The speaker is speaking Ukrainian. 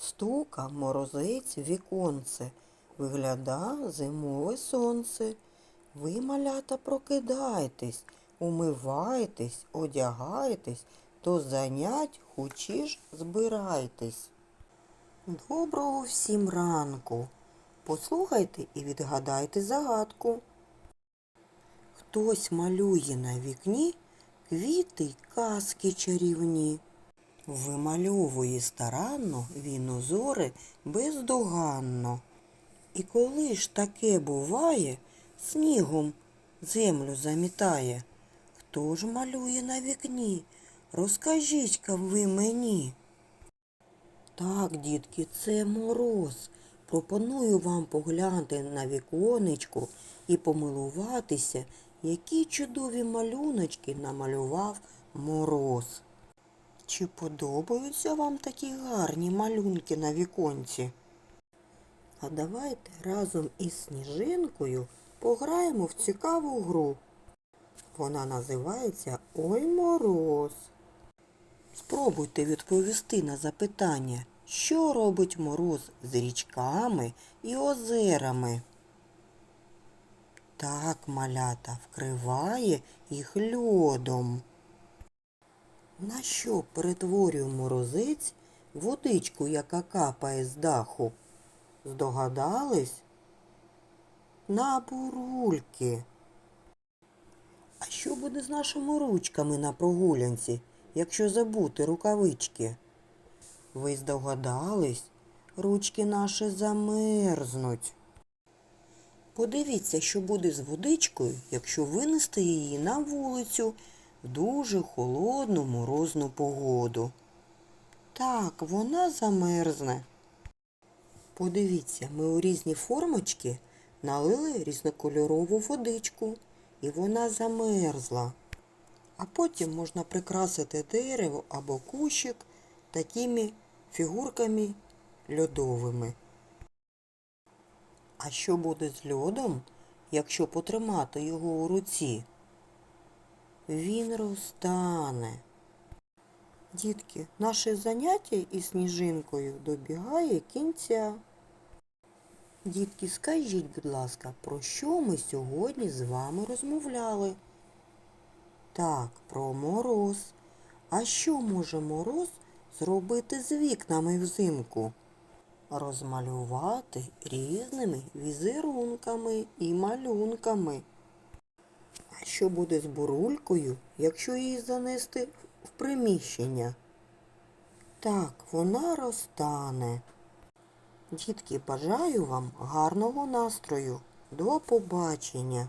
Стука морозець віконце, вигляда зимове сонце. Ви, малята, прокидайтесь, умивайтесь, одягайтесь, до занять хочеш збирайтесь. Доброго всім ранку. Послухайте і відгадайте загадку. Хтось малює на вікні квіти казки чарівні. Вимальовує старанно він узори бездоганно. І коли ж таке буває, снігом землю замітає. Хто ж малює на вікні? Розкажіть-ка ви мені. Так, дітки, це мороз. Пропоную вам поглянути на віконечко і помилуватися, які чудові малюночки намалював мороз. Чи подобаються вам такі гарні малюнки на віконці? А давайте разом із сніжинкою пограємо в цікаву гру. Вона називається Ой мороз. Спробуйте відповісти на запитання, що робить мороз з річками і озерами. Так, малята, вкриває їх льодом. На що перетворює морозець водичку, яка капає з даху? Здогадались? На бурульки. А що буде з нашими ручками на прогулянці, якщо забути рукавички? Ви здогадались? Ручки наші замерзнуть. Подивіться, що буде з водичкою, якщо винести її на вулицю в дуже холодну морозну погоду. Так, вона замерзне. Подивіться, ми у різні формочки налили різнокольорову водичку, і вона замерзла. А потім можна прикрасити дерево або кущик такими фігурками льодовими. А що буде з льодом, якщо потримати його у руці? Він розтане. Дітки, наше заняття із сніжинкою добігає кінця. Дітки, скажіть, будь ласка, про що ми сьогодні з вами розмовляли? Так, про мороз. А що може мороз зробити з вікнами взимку? Розмалювати різними візерунками і малюнками. А що буде з бурулькою, якщо її занести в приміщення? Так, вона розтане. Дітки, бажаю вам гарного настрою. До побачення!